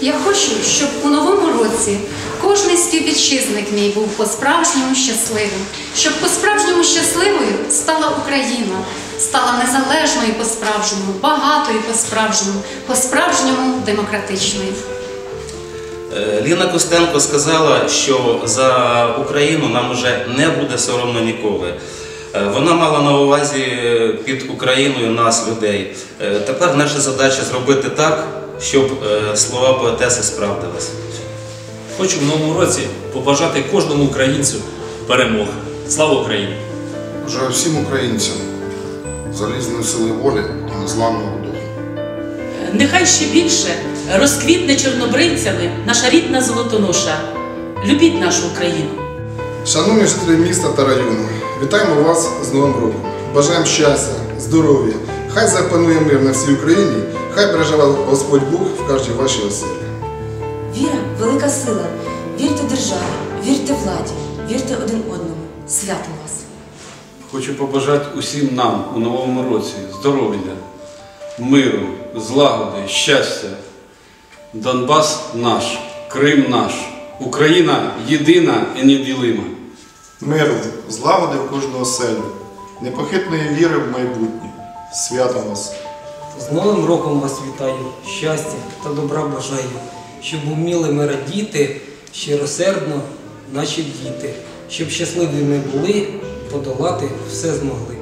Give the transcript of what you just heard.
Я хочу, щоб у новому році кожний співвітчизник мій був по-справжньому щасливим, щоб по-справжньому щасливою стала Україна, стала незалежною по-справжньому, багатою по-справжньому, по-справжньому демократичною. Е, Ліна Костенко сказала, що за Україну нам уже не буде соромно ніколи. Е, Вона мала на увазі е, під Україною нас, людей. Тепер наша задача зробити так, щоб е, слова поетеси справдились. Хочу в новому році побажати кожному українцю перемоги. Слава Україні! Бажаю всім українцям залізної сили волі і незламного духу. Нехай ще більше розквітне чорнобривцями наша рідна золотоноша. Любіть нашу Україну. Шановні жителі міста та району, вітаємо вас з Новим роком. Бажаємо щастя, здоров'я. Хай запанує мир на всій Україні, хай береже Господь Бог в кожній вашій оселі. Віра велика сила. Вірте державі, вірте владі, вірте один одному. Святом вас! Хочу побажати усім нам у новому році здоров'я, миру, злагоди, щастя. Донбас наш, Крим наш, Україна єдина і неділима. Миру, злагоди в кожну оселю, непохитної віри в майбутнє. Свято вас! З Новим роком вас вітаю, щастя та добра бажаю, щоб уміли ми радіти щиросердно наші діти, щоб щасливими були, подолати все змогли.